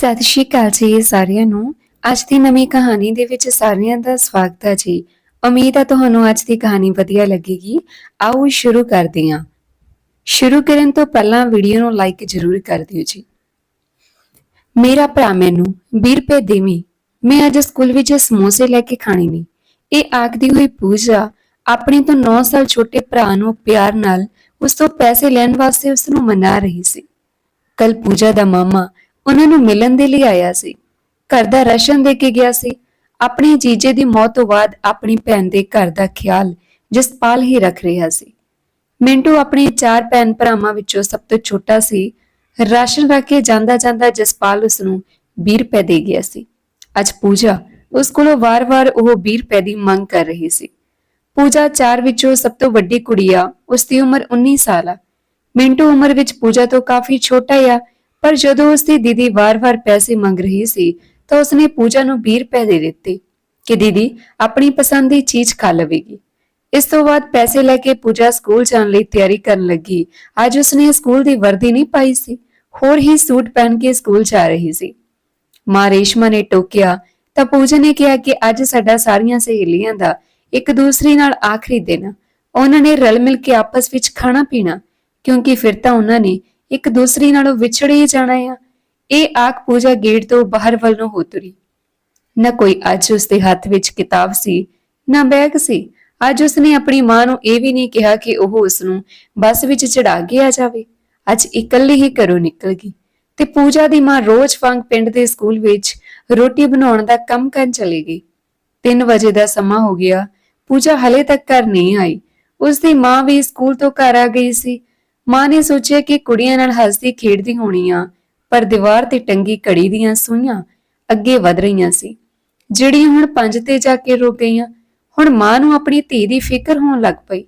ਸਤਿ ਸ਼੍ਰੀ ਅਕਾਲ ਜੀ ਸਾਰਿਆਂ ਨੂੰ। ਅੱਜ ਦੀ ਨਵੀਂ ਕਹਾਣੀ ਦੇ ਵਿੱਚ ਸਾਰਿਆਂ ਦਾ ਸਵਾਗਤ ਹੈ ਜੀ। ਉਮੀਦ ਹੈ ਤੁਹਾਨੂੰ ਅੱਜ ਦੀ ਕਹਾਣੀ ਵਧੀਆ ਲੱਗੇਗੀ। ਆਓ ਸ਼ੁਰੂ ਕਰਦੇ ਹਾਂ। ਸ਼ੁਰੂ ਕਰਨ ਤੋਂ ਪਹਿਲਾਂ ਵੀਡੀਓ ਨੂੰ ਲਾਈਕ ਜ਼ਰੂਰ ਕਰ ਦਿਓ ਜੀ। ਮੇਰਾ ਭਰਾ ਮੈਨੂੰ 20 ਰੁਪਏ ਦੇਵੀਂ। ਮੈਂ ਅੱਜ ਸਕੂਲ ਵਿੱਚ ਸਮੋਸੇ ਲੈ ਕੇ ਖਾਣੇ ਨੇ। ਇਹ ਆਖਦੀ ਹੋਈ ਪੂਜਾ ਆਪਣੇ ਤੋਂ 9 ਸਾਲ ਛੋਟੇ ਭਰਾ ਨੂੰ ਪਿਆਰ ਨਾਲ ਉਸ ਤੋਂ ਪੈਸੇ ਲੈਣ ਵਾਸਤੇ ਉਸ ਨੂੰ ਮਨਾ ਰਹੀ ਸੀ। ਕੱਲ ਪੂਜਾ ਦਾ ਮਾਮਾ ਉਹਨਾਂ ਨੂੰ ਮਿਲਣ ਦੇ ਲਈ ਆਇਆ ਸੀ। ਘਰ ਦਾ ਰਾਸ਼ਨ ਦੇ ਕੇ ਗਿਆ ਸੀ। ਆਪਣੇ ਜੀਜੇ ਦੀ ਮੌਤ ਤੋਂ ਬਾਅਦ ਆਪਣੀ ਭੈਣ ਦੇ ਘਰ ਦਾ ਖਿਆਲ ਜਸਪਾਲ ਹੀ ਰੱਖ ਰਿਹਾ ਸੀ। ਮਿੰਟੂ ਆਪਣੇ ਚਾਰ ਭੈਣ ਭਰਾਵਾਂ ਵਿੱਚੋਂ ਸਭ ਤੋਂ ਛੋਟਾ ਸੀ। ਰਾਸ਼ਨ ਰੱਖ ਕੇ ਜਾਂਦਾ ਜਾਂਦਾ ਜਸਪਾਲ ਉਸ ਨੂੰ 20 ਰੁਪਏ ਦੇ ਗਿਆ ਸੀ। ਅੱਜ ਪੂਜਾ ਉਸ ਕੋਲੋਂ ਵਾਰ-ਵਾਰ ਉਹ 20 ਰੁਪਏ ਦੀ ਮੰਗ ਕਰ ਰਹੀ ਸੀ। ਪੂਜਾ ਚਾਰ ਵਿੱਚੋਂ ਸਭ ਤੋਂ ਵੱਡੀ ਕੁੜੀ ਆ। ਉਸ ਦੀ ਉਮਰ 19 ਸਾਲ ਆ। ਮਿੰਟੂ ਉਮਰ ਵਿੱਚ ਪੂਜਾ ਤੋਂ ਕਾਫੀ ਛੋਟਾ ਆ। ਪਰ ਜਦੋਂ ਉਸ ਦੀ ਦੀਦੀ ਵਾਰ-ਵਾਰ ਪੈਸੇ ਮੰਗ ਰਹੀ ਸੀ, ਤਾਂ ਉਸਨੇ ਪੂਜਾ ਨੂੰ 20 ਰੁਪਏ ਦੇ ਦਿੱਤੇ ਕਿ ਦੀਦੀ, ਆਪਣੀ ਪਸੰਦ ਦੀ ਚੀਜ਼ ਖਾ ਲਵੇਗੀ। ਇਸ ਤੋਂ ਬਾਅਦ ਪੈਸੇ ਲੈ ਕੇ ਪੂਜਾ ਸਕੂਲ ਜਾਣ ਲਈ ਤਿਆਰੀ ਕਰਨ ਲੱਗੀ। ਅੱਜ ਉਸਨੇ ਸਕੂਲ ਦੀ ਵਰਦੀ ਨਹੀਂ ਪਾਈ ਸੀ। ਹੋਰ ਹੀ ਸੂਟ ਪਹਿਨ ਕੇ ਸਕੂਲ ਜਾ ਰਹੀ ਸੀ। ਮਾਂ ਰੇਸ਼ਮਾ ਨੇ ਟੋਕਿਆ, ਤਾਂ ਪੂਜਾ ਨੇ ਕਿਹਾ ਕਿ ਅੱਜ ਸਾਡਾ ਸਾਰੀਆਂ ਸਹੇਲੀਆਂ ਦਾ ਇੱਕ ਦੂਸਰੇ ਨਾਲ ਆਖਰੀ ਦਿਨ। ਆ। ਉਹਨਾਂ ਨੇ ਰਲ ਮਿਲ ਕੇ ਆਪਸ ਵਿੱਚ ਖਾਣਾ ਪੀਣਾ ਕਿਉਂਕਿ ਫਿਰ ਤਾਂ ਉਹਨਾਂ ਨੇ ਇੱਕ ਦੂਸਰੀ ਨਾਲੋਂ ਵਿਛੜ ਹੀ ਜਾਣਾ ਆ। ਇਹ ਆਖ ਪੂਜਾ ਗੇਟ ਤੋਂ ਬਾਹਰ ਵੱਲ ਨੂੰ ਹੋ ਤੁਰੀ। ਨਾ ਕੋਈ ਅੱਜ ਉਸਦੇ ਹੱਥ ਵਿੱਚ ਕਿਤਾਬ ਸੀ, ਨਾ ਬੈਗ ਸੀ। ਅੱਜ ਉਸਨੇ ਆਪਣੀ ਮਾਂ ਨੂੰ ਇਹ ਵੀ ਨਹੀਂ ਕਿਹਾ ਕਿ ਉਹ ਉਸ ਨੂੰ ਬੱਸ ਵਿੱਚ ਚੜਾ ਕੇ ਆ ਜਾਵੇ। ਅੱਜ ਇਕੱਲੀ ਹੀ ਘਰੋਂ ਨਿਕਲ ਗਈ ਤੇ ਪੂਜਾ ਦੀ ਮਾਂ ਰੋਜ਼ ਵਾਂਗ ਪਿੰਡ ਦੇ ਸਕੂਲ ਵਿੱਚ ਰੋਟੀ ਬਣਾਉਣ ਦਾ ਕੰਮ ਕਰਨ ਚਲੀ ਗਈ। 3 ਵਜੇ ਦਾ ਸਮਾਂ ਹੋ ਗਿਆ। ਪੂਜਾ ਹਲੇ ਤੱਕ ਘਰ ਨਹੀਂ ਆਈ। ਉਸ ਦੀ ਮਾਂ ਵੀ ਸਕੂਲ ਤੋਂ ਘਰ ਆ ਗਈ ਸੀ। ਮਾਂ ਨੇ ਸੋਚਿਆ ਕਿ ਕੁੜੀਆਂ ਨਾਲ ਹੱਸਦੀ ਖੇਡਦੀ ਹੋਣੀ ਆ, ਪਰ ਦੀਵਾਰ ਤੇ ਟੰਗੀ ਘੜੀ ਦੀਆਂ ਸੂਈਆਂ ਅੱਗੇ ਵਧ ਰਹੀਆਂ ਸੀ। ਜਿਹੜੀਆਂ ਹੁਣ ਪੰਜ ਤੇ ਜਾ ਕੇ ਰੁਕ ਗਈਆਂ ਹੁਣ ਮਾਂ ਨੂੰ ਆਪਣੀ ਧੀ ਦੀ ਫਿਕਰ ਹੋਣ ਲੱਗ ਪਈ।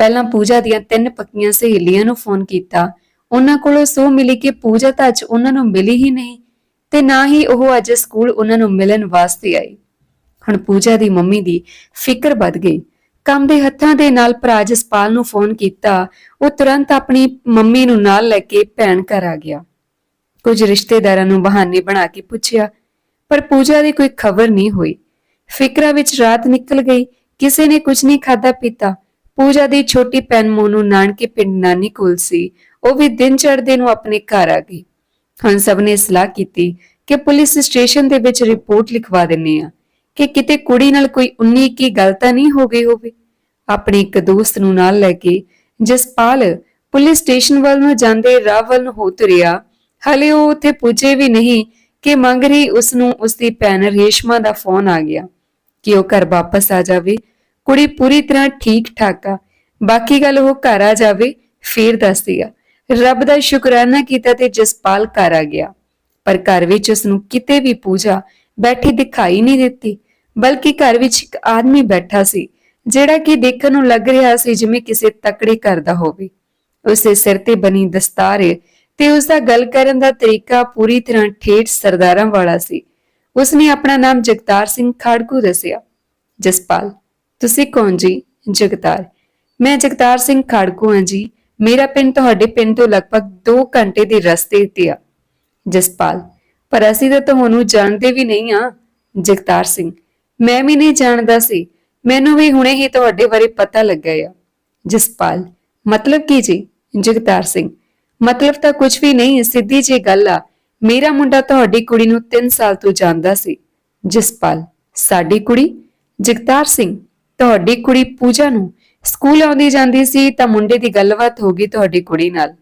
ਪਹਿਲਾਂ ਪੂਜਾ ਦੀਆਂ ਤਿੰਨ ਪੱਕੀਆਂ ਸਹੇਲੀਆਂ ਨੂੰ ਫੋਨ ਕੀਤਾ। ਉਹਨਾਂ ਕੋਲੋਂ ਸੋ ਮਿਲੀ ਕਿ ਪੂਜਾ ਤਾਂ ਅੱਜ ਉਹਨਾਂ ਨੂੰ ਮਿਲੀ ਹੀ ਨਹੀਂ, ਤੇ ਨਾ ਹੀ ਉਹ ਅੱਜ ਸਕੂਲ ਉਹਨਾਂ ਨੂੰ ਮਿਲਣ ਵਾਸਤੇ ਆਈ। ਹੁਣ ਪੂਜਾ ਦੀ ਮੰਮੀ ਦੀ ਫਿਕਰ ਵੱਧ ਗਈ। ਕੰਮ ਦੇ ਹੱਥਾਂ ਦੇ ਨਾਲ ਭਰਾ ਜਸਪਾਲ ਨੂੰ ਫੋਨ ਕੀਤਾ, ਉਹ ਤੁਰੰਤ ਆਪਣੀ ਮੰਮੀ ਨੂੰ ਨਾਲ ਲੈ ਕੇ ਭੈਣ ਘਰ ਆ ਗਿਆ। ਕੁਝ ਰਿਸ਼ਤੇਦਾਰਾਂ ਨੂੰ ਬਹਾਨੇ ਬਣਾ ਕੇ ਪੁੱਛਿਆ, ਪਰ ਪੂਜਾ ਦੀ ਕੋਈ ਖਬਰ ਨਹੀਂ ਹੋਈ। ਫਿਕਰਾਂ ਵਿੱਚ ਰਾਤ ਨਿਕਲ ਗਈ, ਕਿਸੇ ਨੇ ਕੁਝ ਨਹੀਂ ਖਾਦਾ ਪੀਤਾ। ਪੂਜਾ ਦੀ ਛੋਟੀ ਭੈਣ ਮੋਨੂ ਨਾਨਕੇ ਪਿੰਡ ਨਾਨੀ ਕੋਲ ਸੀ, ਉਹ ਵੀ ਦਿਨ ਚੜ੍ਹਦੇ ਨੂੰ ਆਪਣੇ ਘਰ ਆ ਗਈ। ਹੁਣ ਸਭ ਨੇ ਸਲਾਹ ਕੀਤੀ ਕਿ ਪੁਲਿਸ ਸਟੇਸ਼ਨ ਦੇ ਵਿੱਚ ਰਿਪੋਰਟ ਲਿਖਵਾ ਦਿੰਨੇ ਆ ਕਿ ਕਿਤੇ ਕੁੜੀ ਨਾਲ ਕੋਈ 19 ਕੀ ਗੱਲ ਤਾਂ ਨਹੀਂ ਹੋ ਗਈ ਹੋਵੇ। ਆਪਣੇ ਇੱਕ ਦੋਸਤ ਨੂੰ ਨਾਲ ਲੈ ਕੇ ਜਸਪਾਲ ਪੁਲਿਸ ਸਟੇਸ਼ਨ ਵੱਲ ਨੂੰ ਜਾਂਦੇ ਰਾਹ ਵੱਲ ਨੂੰ ਹੋ ਤੁਰਿਆ। ਹਲੇ ਉਹ ਉੱਥੇ ਪੁੱਜੇ ਵੀ ਨਹੀਂ ਕਿ ਮੰਗ ਰਹੀ ਉਸ ਨੂੰ ਉਸ ਦੀ ਭੈਣ ਰੇਸ਼ਮਾ ਦਾ ਫੋਨ ਆ ਗਿਆ ਕਿ ਉਹ ਘਰ ਵਾਪਸ ਆ ਜਾਵੇ। ਕੁੜੀ ਪੂਰੀ ਤਰ੍ਹਾਂ ਠੀਕ ਠਾਕ ਆ। ਬਾਕੀ ਗੱਲ ਉਹ ਘਰ ਆ ਜਾਵੇ, ਫੇਰ ਦੱਸਦੀਆ ਰੱਬ ਦਾ ਸ਼ੁਕਰਾਨਾ ਕੀਤਾ ਤੇ ਜਸਪਾਲ ਘਰ ਆ ਗਿਆ। ਪਰ ਘਰ ਵਿੱਚ ਉਸ ਨੂੰ ਕਿਤੇ ਵੀ ਪੂਜਾ ਬੈਠੀ ਦਿਖਾਈ ਨਹੀਂ ਦਿੱਤੀ, ਬਲਕਿ ਘਰ ਵਿੱਚ ਇੱਕ ਆਦਮੀ ਬੈਠਾ ਸੀ ਜਿਹੜਾ ਕਿ ਦੇਖਣ ਨੂੰ ਲੱਗ ਰਿਹਾ ਸੀ ਜਿਵੇਂ ਕਿਸੇ ਤਕੜੇ ਕਰਦਾ ਹੋਵੇ। ਉਸਦੇ ਸਿਰ ਤੇ ਬਣੀ ਦਸਤਾਰ ਤੇ ਉਸ ਦਾ ਗੱਲ ਕਰਨ ਦਾ ਤਰੀਕਾ ਪੂਰੀ ਤਰ੍ਹਾਂ ਠੇਠ ਸਰਦਾਰਾਂ ਵਾਲਾ ਸੀ। ਉਸਨੇ ਆਪਣਾ ਨਾਮ ਜਗਤਾਰ ਸਿੰਘ ਖਾੜਕੂ ਦੱਸਿਆ। ਜਸਪਾਲ, ਤੁਸੀਂ ਕੌਣ ਜੀ? ਜਗਤਾਰ, ਮੈਂ ਜਗਤਾਰ ਸਿੰਘ ਖਾੜਕੂ ਹਾਂ ਜੀ। ਮੇਰਾ ਪਿੰਡ ਤੁਹਾਡੇ ਪਿੰਡ ਤੋਂ ਲਗਭਗ 2 ਘੰਟੇ ਦੇ ਰਸਤੇ ਤੇ ਆ। ਜਸਪਾਲ, ਪਰ ਅਸੀਂ ਤਾਂ ਤੁਹਾਨੂੰ ਜਾਣਦੇ ਵੀ ਨਹੀਂ ਆ ਜਗਤਾਰ ਸਿੰਘ, ਮੈਂ ਵੀ ਨਹੀਂ ਜਾਣਦਾ ਸੀ। ਮੈਨੂੰ ਵੀ ਹੁਣੇ ਹੀ ਤੁਹਾਡੇ ਬਾਰੇ ਪਤਾ ਲੱਗਾ ਆ। ਜਸਪਾਲ, ਮਤਲਬ ਕੀ ਜੀ? ਜਗਤਾਰ ਸਿੰਘ, ਮਤਲਬ ਤਾਂ ਕੁਝ ਵੀ ਨਹੀਂ, ਸਿੱਧੀ ਜੀ ਗੱਲ ਆ। ਮੇਰਾ ਮੁੰਡਾ ਤੁਹਾਡੀ ਕੁੜੀ ਨੂੰ 3 ਸਾਲ ਤੋਂ ਜਾਣਦਾ ਸੀ। ਜਸਪਾਲ, ਸਾਡੀ ਕੁੜੀ? ਜਗਤਾਰ ਸਿੰਘ, ਤੁਹਾਡੀ ਕੁੜੀ ਪੂਜਾ ਨੂੰ ਸਕੂਲ ਆਉਂਦੀ ਜਾਂਦੀ ਸੀ ਤਾਂ ਮੁੰਡੇ ਦੀ ਗੱਲਬਾਤ ਹੋ ਗਈ ਤੁਹਾਡੀ ਕੁੜੀ ਨਾਲ।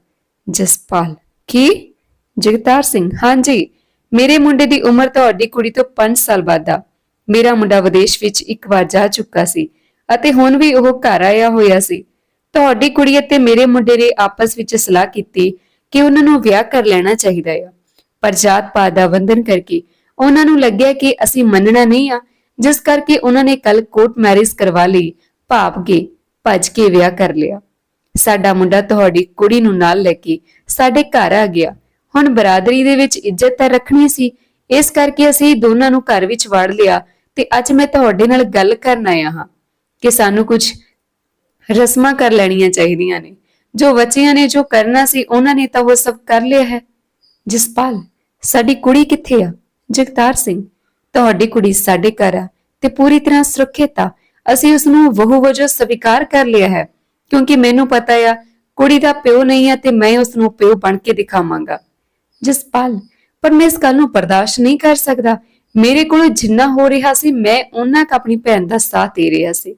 ਜਸਪਾਲ, ਕੀ? ਜਗਤਾਰ ਸਿੰਘ, ਹਾਂਜੀ, ਮੇਰੇ ਮੁੰਡੇ ਦੀ ਉਮਰ ਤੁਹਾਡੀ ਕੁੜੀ ਤੋਂ 5 ਸਾਲ ਵੱਧ ਆ। ਮੇਰਾ ਮੁੰਡਾ ਵਿਦੇਸ਼ ਵਿੱਚ ਇੱਕ ਵਾਰ ਜਾ ਚੁੱਕਾ ਸੀ ਅਤੇ ਹੁਣ ਵੀ ਉਹ ਘਰ ਆਇਆ ਹੋਇਆ ਸੀ। ਤੁਹਾਡੀ ਕੁੜੀ ਅਤੇ ਮੇਰੇ ਮੁੰਡੇ ਨੇ ਆਪਸ ਵਿੱਚ ਸਲਾਹ ਕੀਤੀ ਕਿ ਉਹਨਾਂ ਨੂੰ ਵਿਆਹ ਕਰ ਲੈਣਾ ਚਾਹੀਦਾ ਹੈ ਪਰ ਜਾਤ ਪਾਤ ਦਾ ਬੰਧਨ ਕਰਕੇ ਉਹਨਾਂ ਨੂੰ ਲੱਗਿਆ ਕਿ ਅਸੀਂ ਮੰਨਣਾ ਨਹੀਂ ਆ, ਜਿਸ ਕਰਕੇ ਉਹਨਾਂ ਨੇ ਕੱਲ ਕੋਰਟ ਮੈਰਿਜ ਕਰਵਾ ਲਈ, ਭਾਪ ਕੇ, ਭੱਜ ਕੇ ਵਿਆਹ ਕਰ ਲਿਆ। ਸਾਡਾ ਮੁੰਡਾ ਤੁਹਾਡੀ ਕੁੜੀ ਨੂੰ ਨਾਲ ਲੈ ਕੇ ਸਾਡੇ ਘਰ ਆ ਗਿਆ। ਹੁਣ ਬਰਾਦਰੀ ਦੇ ਵਿੱਚ ਇੱਜ਼ਤ ਤਾਂ ਰੱਖਣੀ ਸੀ, ਇਸ ਕਰਕੇ ਅਸੀਂ ਦੋਨਾਂ ਨੂੰ ਘਰ ਵਿੱਚ ਵੜ ਲਿਆ ਤੇ ਅੱਜ ਮੈਂ ਤੁਹਾਡੇ ਨਾਲ ਗੱਲ ਕਰਨ ਆਇਆ ਹਾਂ ਕਿ ਸਾਨੂੰ ਕੁਝ ਰਸਮਾਂ ਕਰ ਲੈਣੀਆਂ ਚਾਹੀਦੀਆਂ ਨੇ। ਜੋ ਬੱਚਿਆਂ ਨੇ ਜੋ ਕਰਨਾ ਸੀ, ਉਹਨਾਂ ਨੇ ਤਾਂ ਉਹ ਸਭ ਕਰ ਲਿਆ ਹੈ। ਜਸਪਾਲ, ਸਾਡੀ ਕੁੜੀ ਕਿੱਥੇ ਆ? ਜਗਤਾਰ ਸਿੰਘ, ਤੁਹਾਡੀ ਕੁੜੀ ਸਾਡੇ ਘਰ ਆ ਤੇ ਪੂਰੀ ਤਰ੍ਹਾਂ ਸੁਰੱਖਿਅਤ ਆ। ਅਸੀਂ ਉਸ ਨੂੰ ਵਹੂ ਵਜੋਂ ਸਵੀਕਾਰ ਕਰ ਲਿਆ ਹੈ, ਕਿਉਂਕਿ ਮੈਨੂੰ ਪਤਾ ਆ, ਕੁੜੀ ਦਾ ਪਿਓ ਨਹੀਂ ਆ ਤੇ ਮੈਂ ਉਸ ਨੂੰ ਪਿਓ ਬਣ ਕੇ ਦਿਖਾਵਾਂਗਾ। ਜਸਪਾਲ, ਪਰ ਮੈਂ ਇਸ ਗੱਲ ਨੂੰ ਬਰਦਾਸ਼ਤ ਨਹੀਂ ਕਰ ਸਕਦਾ ਮੇਰੇ ਕੋਲ ਜਿੰਨਾ ਹੋ ਰਿਹਾ ਸੀ, ਮੈਂ ਉਹਨਾਂ ਕ ਆਪਣੀ ਭੈਣ ਦਾ ਸਾਥ ਦੇ ਰਿਹਾ ਸੀ।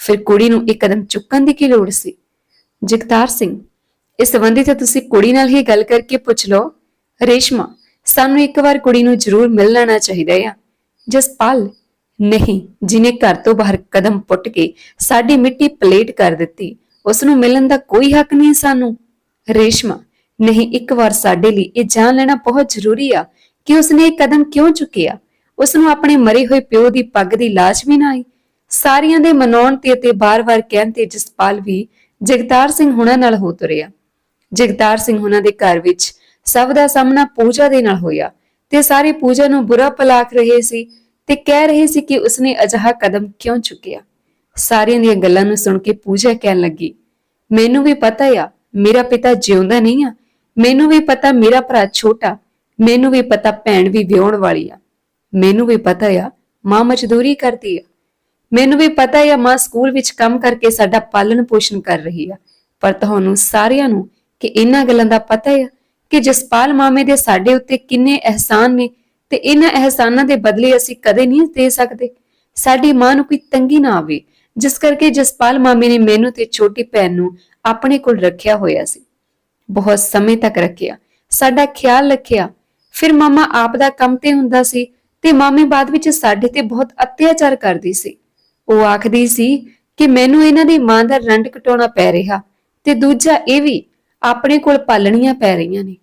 ਫਿਰ ਕੁੜੀ ਨੂੰ ਇੱਕ ਕਦਮ ਚੁੱਕਣ ਦੀ ਕੀ ਲੋੜ ਸੀ? ਜਗਤਾਰ ਸਿੰਘ, ਇਸ ਸੰਬੰਧੀ ਤਾਂ ਤੁਸੀਂ ਕੁੜੀ ਨਾਲ ਹੀ ਗੱਲ ਕਰਕੇ ਪੁੱਛ ਲਓ। ਰੇਸ਼ਮਾ, ਸਾਨੂੰ ਇੱਕ ਵਾਰ ਕੁੜੀ ਨੂੰ ਜ਼ਰੂਰ ਮਿਲ ਲੈਣਾ ਚਾਹੀਦਾ ਆ। ਜਸਪਾਲ, ਨਹੀਂ, ਜਿਨੇ ਘਰ ਤੋਂ ਬਾਹਰ ਕਦਮ ਪੁੱਟ ਕੇ ਸਾਡੀ ਮਿੱਟੀ ਪਲੇਟ ਕਰ ਦਿੱਤੀ ਉਸ ਨੂੰ ਮਿਲਣ ਦਾ ਕੋਈ ਹੱਕ ਨਹੀਂ ਸਾਨੂੰ। ਰੇਸ਼ਮਾ, ਨਹੀਂ, ਇੱਕ ਵਾਰ ਸਾਡੇ ਲਈ ਇਹ ਜਾਣ ਲੈਣਾ ਬਹੁਤ ਜ਼ਰੂਰੀ ਆ ਕਿ ਉਸਨੇ ਇਹ ਕਦਮ ਕਿਉਂ ਚੁੱਕਿਆ? ਉਸ ਨੂੰ ਆਪਣੇ ਮਰੇ ਹੋਏ ਪਿਓ ਦੀ ਪੱਗ ਦੀ ਲਾਜ ਵੀ ਨਾ ਆਈ। ਸਾਰੀਆਂ ਦੇ ਮਨਾਉਣ ਤੇ ਅਤੇ ਬਾਰ-ਬਾਰ ਕਹਿਣ ਤੇ ਜਸਪਾਲ ਵੀ ਜਗਤਾਰ ਸਿੰਘ ਹੁਣਾਂ ਨਾਲ ਹੋ ਤੁਰਿਆ। ਜਗਤਾਰ ਸਿੰਘ ਹੁਣਾਂ ਦੇ ਘਰ ਵਿੱਚ ਸਭ ਦਾ ਸਾਹਮਣਾ ਪੂਜਾ ਦੇ ਨਾਲ ਹੋਇਆ ਤੇ ਸਾਰੇ ਪੂਜਾ ਨੂੰ ਬੁਰਾ ਪਲਾਕ ਰਹੇ ਸੀ ਤੇ ਕਹਿ ਰਹੇ ਸੀ ਕਿ ਉਸਨੇ ਅਜਿਹਾ ਕਦਮ ਕਿਉਂ ਚੁੱਕਿਆ। ਸਾਰਿਆਂ ਦੀਆਂ ਗੱਲਾਂ ਨੂੰ ਸੁਣ ਕੇ ਪੂਜਾ ਕਹਿਣ ਲੱਗੀ, ਮੈਨੂੰ ਵੀ ਪਤਾ ਆ, ਮੇਰਾ ਪਿਤਾ ਜਿਉਂਦਾ ਨਹੀਂ ਆ। ਮੈਨੂੰ ਵੀ ਪਤਾ ਮੇਰਾ ਭਰਾ ਛੋਟਾ, ਮੈਨੂੰ ਵੀ ਪਤਾ ਭੈਣ ਵੀ ਵਿਆਹੁਣ ਵਾਲੀ ਆ। ਮੈਨੂੰ ਵੀ ਪਤਾ ਆ, ਮਾਂ ਮਜ਼ਦੂਰੀ ਕਰਦੀ ਆ। ਮੈਨੂੰ ਵੀ ਪਤਾ ਆ ਮਾਂ ਸਕੂਲ ਵਿੱਚ ਕੰਮ ਕਰਕੇ ਸਾਡਾ ਪਾਲਣ ਪੋਸ਼ਣ ਕਰ ਰਹੀ ਆ। ਪਰ ਤੁਹਾਨੂੰ ਸਾਰਿਆਂ ਨੂੰ ਕਿ ਇਹਨਾਂ ਗੱਲਾਂ ਦਾ ਪਤਾ ਆ ਕਿ ਜਸਪਾਲ ਮਾਮੇ ਦੇ ਸਾਡੇ ਉੱਤੇ ਕਿੰਨੇ ਅਹਿਸਾਨ ਨੇ ਤੇ ਇਹਨਾਂ ਅਹਿਸਾਨਾਂ ਦੇ ਬਦਲੇ ਅਸੀਂ ਕਦੇ ਨਹੀਂ ਦੇ ਸਕਦੇ। ਸਾਡੀ ਮਾਂ ਨੂੰ ਕੋਈ ਤੰਗੀ ਨਾ ਆਵੇ, ਜਿਸ ਕਰਕੇ ਜਸਪਾਲ ਮਾਮੇ ਨੇ ਮੈਨੂੰ ਤੇ ਛੋਟੀ ਭੈਣ ਨੂੰ ਆਪਣੇ ਕੋਲ ਰੱਖਿਆ ਹੋਇਆ ਸੀ। ਬਹੁਤ ਸਮੇਂ ਤੱਕ ਰੱਖਿਆ, ਸਾਡਾ ਖਿਆਲ ਰੱਖਿਆ। ਫਿਰ ਮਾਮਾ ਆਪ ਦਾ ਕੰਮ ਤੇ ਹੁੰਦਾ ਸੀ ਤੇ ਮਾਮੀ ਬਾਅਦ ਵਿੱਚ ਸਾਡੇ ਤੇ ਬਹੁਤ ਅਤਿਆਚਾਰ ਕਰਦੀ ਸੀ। ਉਹ ਆਖਦੀ ਸੀ ਕਿ ਮੈਨੂੰ ਇਹਨਾਂ ਦੀ ਮਾਂ ਦਾ ਰੰਡ ਕਟਾਉਣਾ ਪੈ ਰਿਹਾ ਤੇ ਦੂਜਾ ਇਹ ਵੀ ਆਪਣੇ ਕੋਲ ਪਾਲਣੀਆਂ ਪੈ ਰਹੀਆਂ ਨੇ।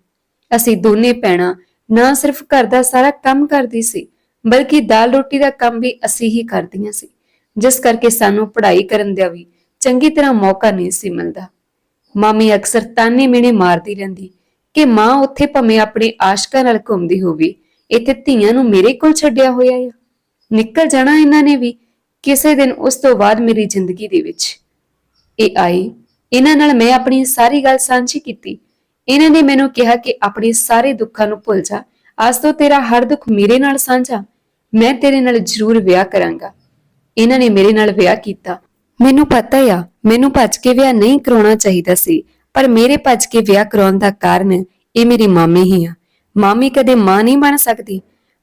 ਅਸੀਂ ਦੋਨੇ ਭੈਣਾਂ ਨਾ ਸਿਰਫ ਘਰ ਦਾ ਸਾਰਾ ਕੰਮ ਕਰਦੀ ਸੀ, ਬਲਕਿ ਦਾਲ ਰੋਟੀ ਦਾ ਕੰਮ ਵੀ ਅਸੀਂ ਹੀ ਕਰਦੀਆਂ ਸੀ। ਜਿਸ ਕਰਕੇ ਸਾਨੂੰ ਪੜ੍ਹਾਈ ਕਰਨ ਦਾ ਵੀ ਚੰਗੀ ਤਰ੍ਹਾਂ ਮੌਕਾ ਨਹੀਂ ਸੀ ਮਿਲਦਾ। ਮਾਮੀ ਅਕਸਰ ਤਾਨੇ ਮਿਹਣੇ ਮਾਰਦੀ ਰਹਿੰਦੀ ਕਿ ਮਾਂ ਉੱਥੇ ਭਵੇਂ ਆਪਣੇ ਆਸ਼ਕਾਂ ਨਾਲ ਘੁੰਮਦੀ ਹੋਵੇ ਇੱਥੇ ਧੀਆਂ ਨੂੰ ਮੇਰੇ ਕੋਲ ਛੱਡਿਆ ਹੋਇਆ ਹੈ ਨਿਕਲ ਜਾਣਾ ਇਹਨਾਂ ਨੇ ਵੀ ਕਿਸੇ ਦਿਨ ਉਸ ਤੋਂ ਬਾਅਦ ਮੇਰੀ ਜ਼ਿੰਦਗੀ ਦੇ ਵਿੱਚ। ਇਹ ਆਈ ਇਹਨਾਂ ਨਾਲ ਮੈਂ ਆਪਣੀ ਸਾਰੀ ਗੱਲ ਸਾਂਝੀ ਕੀਤੀ। ਇਹਨਾਂ ਨੇ ਮੈਨੂੰ ਕਿਹਾ ਕਿ ਆਪਣੇ ਸਾਰੇ ਦੁੱਖਾਂ ਨੂੰ ਭੁੱਲ ਜਾ। ਅੱਜ ਤੋਂ ਤੇਰਾ ਹਰ ਦੁੱਖ ਮੇਰੇ ਨਾਲ ਸਾਂਝਾ। ਮੈਂ ਤੇਰੇ ਨਾਲ ਜ਼ਰੂਰ ਵਿਆਹ ਕਰਾਂਗਾ। ਇਹਨਾਂ ਨੇ ਮੇਰੇ ਨਾਲ ਵਿਆਹ ਕੀਤਾ। ਮੈਨੂੰ ਪਤਾ ਆ, ਮੈਨੂੰ ਭੱਜ ਕੇ ਵਿਆਹ ਨਹੀਂ ਕਰਾਉਣਾ ਚਾਹੀਦਾ ਸੀ, ਪਰ ਮੇਰੇ ਭੱਜ ਕੇ ਵਿਆਹ ਕਰਾਉਣ ਦਾ ਕਾਰਨ ਇਹ ਮੇਰੀ ਮਾਮੀ ਹੀ ਆ। ਮਾਮੀ ਕਦੇ ਮਾਂ ਨਹੀਂ ਬਣ ਸਕਦੀ।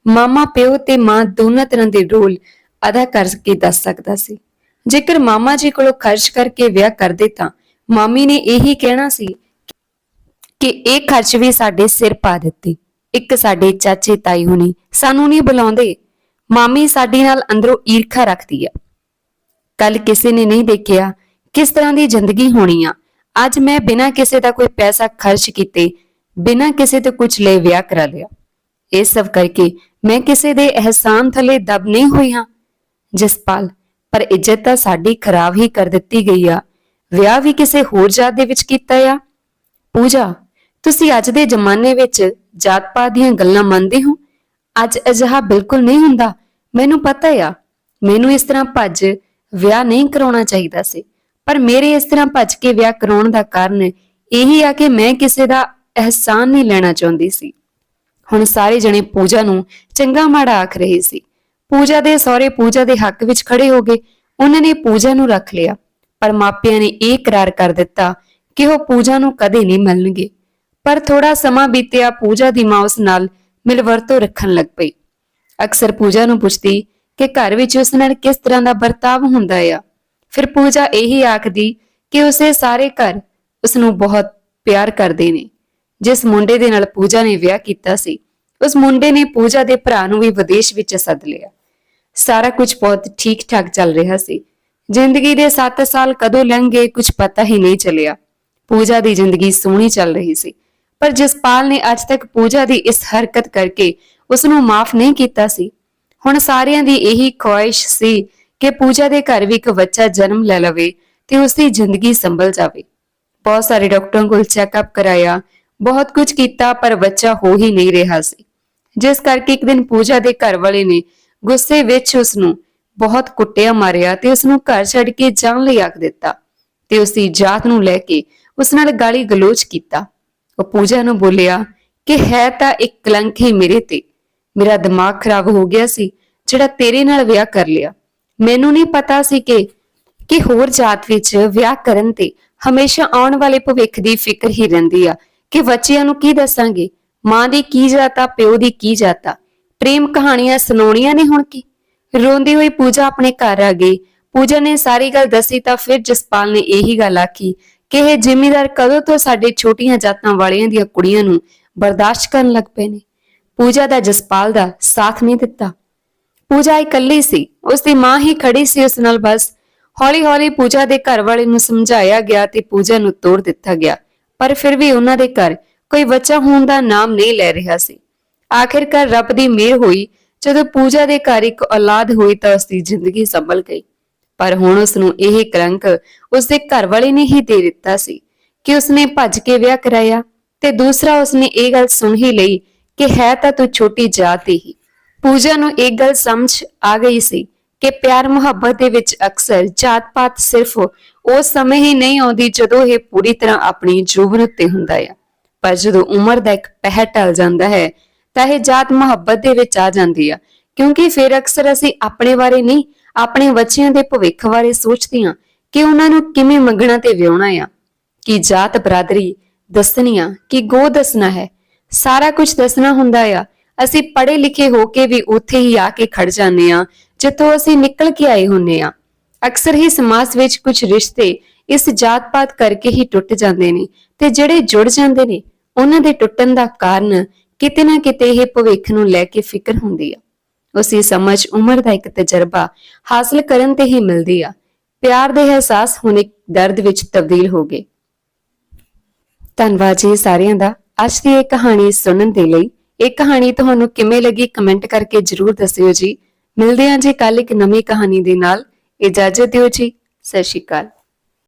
ਮਾਮਾ ਪਿਓ ਤੇ ਮਾਂ ਦੋਨਾਂ ਤਰ੍ਹਾਂ ਦੇ ਰੋਲ ਅਦਾ ਕਰਕੇ ਦੱਸ ਸਕਦਾ ਸੀ। ਜੇਕਰ ਮਾਮਾ ਜੀ ਕੋਲੋਂ ਖਰਚ ਕਰਕੇ ਵਿਆਹ ਕਰਦੇ ਤਾਂ ਮਾਮੀ ਨੇ ਇਹੀ ਕਹਿਣਾ ਸੀ ਕਿ ਇਹ ਖਰਚ ਵੀ ਸਾਡੇ ਸਿਰ ਪਾ ਦਿੱਤੀ। ਇੱਕ ਸਾਡੇ ਚਾਚੇ ਤਾਈ ਹੁਣੀ ਸਾਨੂੰ ਨਹੀਂ ਬੁਲਾਉਂਦੇ। ਮਾਮੀ ਸਾਡੀ ਨਾਲ ਅੰਦਰੋਂ ਈਰਖਾ ਰੱਖਦੀ ਆ। ਕੱਲ ਕਿਸੇ ਨੇ ਨਹੀਂ ਦੇਖਿਆ ਕਿਸ ਤਰ੍ਹਾਂ ਦੀ ਜ਼ਿੰਦਗੀ ਹੋਣੀ ਆ। ਅੱਜ ਮੈਂ ਬਿਨਾਂ ਕਿਸੇ ਦਾ ਕੋਈ ਪੈਸਾ ਖਰਚ ਕੀਤੇ ਬਿਨਾਂ ਕਿਸੇ ਤੋਂ ਕੁਝ ਲਏ ਵਿਆਹ ਕਰਾ ਲਿਆ। ਇਹ ਸਭ ਕਰਕੇ ਮੈਂ ਕਿਸੇ ਦੇ ਅਹਿਸਾਨ ਥੱਲੇ ਦਬ ਨਹੀਂ ਹੋਈ ਹਾਂ। ਜਸਪਾਲ, ਪਰ ਇੱਜ਼ਤ ਤਾਂ ਸਾਡੀ ਖਰਾਬ ਹੀ ਕਰ ਦਿੱਤੀ ਗਈ ਆ। ਵਿਆਹ ਵੀ ਕਿਸੇ ਹੋਰ ਜਾਤ ਦੇ ਵਿੱਚ ਕੀਤਾ ਆ। ਪੂਜਾ, ਤੁਸੀਂ ਅੱਜ ਦੇ ਜ਼ਮਾਨੇ ਵਿੱਚ ਜਾਤ ਪਾਤ ਦੀਆਂ ਗੱਲਾਂ ਮੰਨਦੇ ਹੋ? ਅੱਜ ਅਜਿਹਾ ਬਿਲਕੁਲ ਨਹੀਂ ਹੁੰਦਾ। ਮੈਨੂੰ ਪਤਾ ਆ, ਮੈਨੂੰ ਇਸ ਤਰ੍ਹਾਂ ਭੱਜ ਵਿਆਹ ਨਹੀਂ ਕਰਾਉਣਾ ਚਾਹੀਦਾ ਸੀ। ਪਰ ਮੇਰੇ ਇਸ ਤਰ੍ਹਾਂ ਭੱਜ ਕੇ ਵਿਆਹ ਕਰਾਉਣ ਦਾ ਕਾਰਨ ਇਹੀ ਆ ਕਿ ਮੈਂ ਕਿਸੇ ਦਾ ਅਹਿਸਾਨ ਨਹੀਂ ਲੈਣਾ ਚਾਹੁੰਦੀ ਸੀ। ਹੁਣ ਸਾਰੇ ਜਣੇ ਪੂਜਾ ਨੂੰ ਚੰਗਾ ਮਾੜਾ ਆਖ ਰਹੇ ਸੀ। ਪੂਜਾ ਦੇ ਸਹੁਰੇ ਪੂਜਾ ਦੇ ਹੱਕ ਵਿੱਚ ਖੜੇ ਹੋ ਗਏ। ਉਹਨਾਂ ਨੇ ਪੂਜਾ ਨੂੰ ਰੱਖ ਲਿਆ। ਪਰ ਮਾਪਿਆਂ ਨੇ ਇਹ ਇਕਰਾਰ ਕਰ ਦਿੱਤਾ ਕਿ ਉਹ ਪੂਜਾ ਨੂੰ ਕਦੇ ਨਹੀਂ ਮਿਲਣਗੇ ਪਰ ਥੋੜਾ ਸਮਾਂ ਬੀਤਿਆ, ਪੂਜਾ ਦੀ ਮਾਂ ਉਸ ਨਾਲ ਮਿਲਵਰਤੋਂ ਰੱਖਣ ਲੱਗ ਪਈ। ਅਕਸਰ ਪੂਜਾ ਨੂੰ ਪੁੱਛਦੀ ਕਿ ਘਰ ਵਿੱਚ ਉਸ ਨਾਲ ਕਿਸ ਤਰ੍ਹਾਂ ਦਾ ਵਰਤਾਵ ਹੁੰਦਾ ਆ। ਫਿਰ ਪੂਜਾ ਇਹੀ ਆਖਦੀ ਕਿ ਉਸੇ ਸਾਰੇ ਘਰ ਉਸ ਨੂੰ ਬਹੁਤ ਪਿਆਰ ਕਰਦੇ ਨੇ। ਜਿਸ ਮੁੰਡੇ ਦੇ ਨਾਲ ਪੂਜਾ ਨੇ ਵਿਆਹ ਕੀਤਾ ਸੀ, ਉਸ ਮੁੰਡੇ ਨੇ ਪੂਜਾ ਦੇ ਭਰਾ ਨੂੰ ਵੀ ਵਿਦੇਸ਼ ਵਿੱਚ ਸੱਦ ਲਿਆ। ਸਾਰਾ ਕੁਝ ਬਹੁਤ ਠੀਕ ਠਾਕ ਚੱਲ ਰਿਹਾ ਸੀ। ਜ਼ਿੰਦਗੀ ਦੇ 7 ਸਾਲ ਕਦੋਂ ਲੰਘ ਗਏ ਕੁਝ ਪਤਾ ਹੀ ਨਹੀਂ ਚੱਲਿਆ। ਪੂਜਾ ਦੀ ਜ਼ਿੰਦਗੀ ਸੋਹਣੀ ਚੱਲ ਰਹੀ ਸੀ। ਪਰ ਜਸਪਾਲ ਨੇ ਅੱਜ ਤੱਕ ਪੂਜਾ ਦੀ ਇਸ ਹਰਕਤ ਕਰਕੇ ਉਸ ਨੂੰ ਮਾਫ ਨਹੀਂ ਕੀਤਾ ਸੀ। ਹੁਣ ਸਾਰਿਆਂ ਦੀ ਇਹੀ ਖੁਆਇਸ਼ ਸੀ ਕਿ ਪੂਜਾ ਦੇ ਘਰ ਵੀ ਇੱਕ ਬੱਚਾ ਜਨਮ ਲੈ ਲਵੇ ਤੇ ਉਸ ਦੀ ਜ਼ਿੰਦਗੀ ਸੰਭਲ ਜਾਵੇ। ਬਹੁਤ ਸਾਰੇ ਡਾਕਟਰਾਂ ਕੋਲ ਚੈੱਕਅਪ ਕਰਾਇਆ ਬਹੁਤ ਕੁਝ ਕੀਤਾ, ਪਰ ਬੱਚਾ ਹੋ ਹੀ ਨਹੀਂ ਰਿਹਾ ਸੀ। ਜਿਸ ਕਰਕੇ ਇੱਕ ਦਿਨ ਪੂਜਾ ਦੇ ਘਰ ਵਾਲੇ ਨੇ ਗੁੱਸੇ ਵਿੱਚ ਉਸ ਨੂੰ ਬਹੁਤ ਕੁੱਟਿਆ ਮਾਰਿਆ ਤੇ ਉਸ ਨੂੰ ਘਰ ਛੱਡ ਕੇ ਜਾਣ ਲਈ ਆਖ ਦਿੱਤਾ ਤੇ ਉਸ ਦੀ ਜਾਤ ਨੂੰ ਲੈ ਕੇ ਉਸ ਨਾਲ ਗਾਲੀ ਗਲੋਚ ਕੀਤਾ। ਉਹ ਪੂਜਾ ਨੂੰ ਬੋਲਿਆ ਕਿ ਹੈ ਤਾਂ ਇੱਕ ਕਲੰਕ ਹੀ ਮੇਰੇ ਤੇ। ਮੇਰਾ ਦਿਮਾਗ ਖਰਾਬ ਹੋ ਗਿਆ ਸੀ, ਜਿਹੜਾ ਤੇਰੇ ਨਾਲ ਵਿਆਹ ਕਰ ਲਿਆ। ਮੈਨੂੰ ਨਹੀਂ ਪਤਾ ਸੀ ਕਿ ਕਿ ਹੋਰ ਜਾਤ ਵਿੱਚ ਵਿਆਹ ਕਰਨ ਤੇ ਹਮੇਸ਼ਾ ਆਉਣ ਵਾਲੇ ਭਵਿੱਖ ਦੀ ਫਿਕਰ ਹੀ ਰਹਿੰਦੀ ਆ। ਕਿ ਬੱਚਿਆਂ ਨੂੰ ਕੀ ਦੱਸਾਂਗੇ? ਮਾਂ ਦੀ ਕੀ ਜਾਤਾ ਪਿਓ ਦੀ ਕੀ ਜਾਤਾ ਪ੍ਰੇਮ ਕਹਾਣੀਆਂ ਸੁਣਾਉਣੀਆਂ ਨੇ ਹੁਣ ਕੀ? ਰੋਂਦੀ ਹੋਈ ਪੂਜਾ ਆਪਣੇ ਘਰ ਆ ਗਈ। ਪੂਜਾ ਨੇ ਸਾਰੀ ਗੱਲ ਦੱਸੀ ਤਾਂ ਫਿਰ ਜਸਪਾਲ ਨੇ ਇਹੀ ਗੱਲ ਆਖੀ ਕਿ ਇਹ ਜ਼ਿਮੀਦਾਰ ਕਦੋਂ ਤੋਂ ਸਾਡੇ ਛੋਟੀਆਂ ਜਾਤਾਂ ਵਾਲਿਆਂ ਦੀਆਂ ਕੁੜੀਆਂ ਨੂੰ ਬਰਦਾਸ਼ਤ ਕਰਨ ਲੱਗ ਪਏ ਨੇ। ਪੂਜਾ ਦਾ ਜਸਪਾਲ ਦਾ ਸਾਥ ਨਹੀਂ ਦਿੱਤਾ। ਪੂਜਾ ਇਕੱਲੀ ਸੀ। ਉਸ ਦੀ ਮਾਂ ਹੀ ਖੜੀ ਸੀ ਉਸ ਨਾਲ ਬਸ। ਹੌਲੀ-ਹੌਲੀ ਪੂਜਾ ਦੇ ਘਰ ਵਾਲੇ ਨੂੰ ਸਮਝਾਇਆ ਗਿਆ ਤੇ ਪੂਜਾ ਨੂੰ ਤੋੜ ਦਿੱਤਾ ਗਿਆ। ਪਰ ਫਿਰ ਵੀ ਉਹਨਾਂ ਦੇ ਘਰ ਕੋਈ ਬੱਚਾ ਹੋਣ ਦਾ ਨਾਮ ਨਹੀਂ ਲੈ ਰਿਹਾ ਸੀ। ਆਖਿਰਕਾਰ ਰੱਬ ਦੀ ਮਿਹਰ ਹੋਈ। ਜਦੋਂ ਪੂਜਾ ਦੇ ਘਰ ਇੱਕ ਔਲਾਦ ਹੋਈ ਤਾਂ ਉਸ ਦੀ ਜ਼ਿੰਦਗੀ ਸੰਭਲ ਗਈ। ਪਰ ਹੁਣ ਉਸ ਨੂੰ ਇਹ ਕਲੰਕ ਉਸ ਦੇ ਘਰ ਵਾਲੇ ਨੇ ਹੀ ਦੇ ਦਿੱਤਾ ਸੀ ਕਿ ਉਸਨੇ ਭੱਜ ਕੇ ਵਿਆਹ ਕਰਾਇਆ ਤੇ ਦੂਸਰਾ ਉਸਨੇ ਇਹ ਗੱਲ ਸੁਣ ਹੀ ਲਈ ਕਿ ਹੈ ਤਾਂ ਤੂੰ ਛੋਟੀ ਜਾਤ ਹੀ। ਪੂਜਾ ਨੂੰ ਇਹ ਗੱਲ ਸਮਝ ਆ ਗਈ ਸੀ ਕਿ ਪਿਆਰ ਮੁਹੱਬਤ ਦੇ ਵਿੱਚ ਅਕਸਰ ਜਾਤ-ਪਾਤ ਸਿਰਫ ਉਸ ਸਮੇਂ ਹੀ ਨਹੀਂ ਆਉਂਦੀ ਜਦੋਂ ਇਹ ਪੂਰੀ ਤਰ੍ਹਾਂ ਆਪਣੀ ਜੂਬਨ ਉੱਤੇ ਹੁੰਦਾ ਹੈ ਪਰ ਜਦੋਂ ਉਮਰ ਦਾ ਇੱਕ ਪਹਿਰ ਟਲ ਜਾਂਦਾ ਹੈ, ਤਾਂ ਇਹ ਜਾਤ ਮੁਹੱਬਤ ਦੇ ਵਿੱਚ ਆ ਜਾਂਦੀ ਆ। ਕਿਉਂਕਿ ਫਿਰ ਅਕਸਰ ਅਸੀਂ ਆਪਣੇ ਬਾਰੇ ਨਹੀਂ, ਆਪਣੇ ਬੱਚਿਆਂ ਦੇ ਭਵਿੱਖ ਬਾਰੇ ਸੋਚਦੇ ਹਾਂ ਕਿ ਉਹਨਾਂ ਨੂੰ ਕਿਵੇਂ ਮੰਗਣਾ ਤੇ ਵਿਆਹਣਾ ਆ। ਕਿ ਜਾਤ ਬਰਾਦਰੀ ਦੱਸਣੀ ਆ, ਕਿ ਗੋ ਦੱਸਣਾ ਹੈ? ਸਾਰਾ ਕੁਝ ਦੱਸਣਾ ਹੁੰਦਾ ਆ। ਅਸੀਂ ਪੜ੍ਹੇ ਲਿਖੇ ਹੋ ਕੇ ਵੀ ਉੱਥੇ ਹੀ ਆ ਕੇ ਖੜ ਜਾਂਦੇ ਆ ਜਿੱਥੋਂ ਅਸੀਂ ਨਿਕਲ ਕੇ ਆਏ ਹੁੰਨੇ ਆ, ਅਕਸਰ ਹੀ ਸਮਾਜ ਵਿੱਚ ਕੁਝ ਰਿਸ਼ਤੇ ਇਸ ਜਾਤ-ਪਾਤ ਕਰਕੇ ਹੀ ਟੁੱਟ ਜਾਂਦੇ ਨੇ ਤੇ ਜਿਹੜੇ ਜੁੜ ਜਾਂਦੇ ਨੇ, ਉਹਨਾਂ ਦੇ ਟੁੱਟਣ ਦਾ ਕਾਰਨ ਕਿਤੇ ਨਾ ਕਿਤੇ ਇਹ ਭਵਿੱਖ ਨੂੰ ਲੈ ਕੇ ਫਿਕਰ ਹੁੰਦੀ ਆ। ਉਸੇ ਸਮਝ ਉਮਰ ਦਾ ਇੱਕ ਤਜਰਬਾ ਹਾਸਲ ਕਰਨ ਤੇ ਹੀ ਮਿਲਦੀ ਆ। ਪਿਆਰ ਦੇ ਅਹਿਸਾਸ ਹੁਣ ਇੱਕ ਦਰਦ ਵਿੱਚ ਤਬਦੀਲ ਹੋ ਗਏ। ਧੰਨਵਾਦ ਜੀ ਸਾਰਿਆਂ ਦਾ। ਅੱਜ ਦੀ ਇਹ ਕਹਾਣੀ ਸੁਣਨ ਦੇ ਲਈ ਇਹ ਕਹਾਣੀ ਤੁਹਾਨੂੰ ਕਿਵੇਂ ਲੱਗੀ ਕਮੈਂਟ ਕਰਕੇ ਜਰੂਰ ਦੱਸਿਓ ਜੀ। ਮਿਲਦੇ ਹਾਂ ਜੀ ਕੱਲ ਇੱਕ ਨਵੀਂ ਕਹਾਣੀ ਦੇ ਨਾਲ। ਇਜਾਜ਼ਤ ਦਿਓ ਜੀ। ਸਤਿ ਸ਼੍ਰੀ ਅਕਾਲ।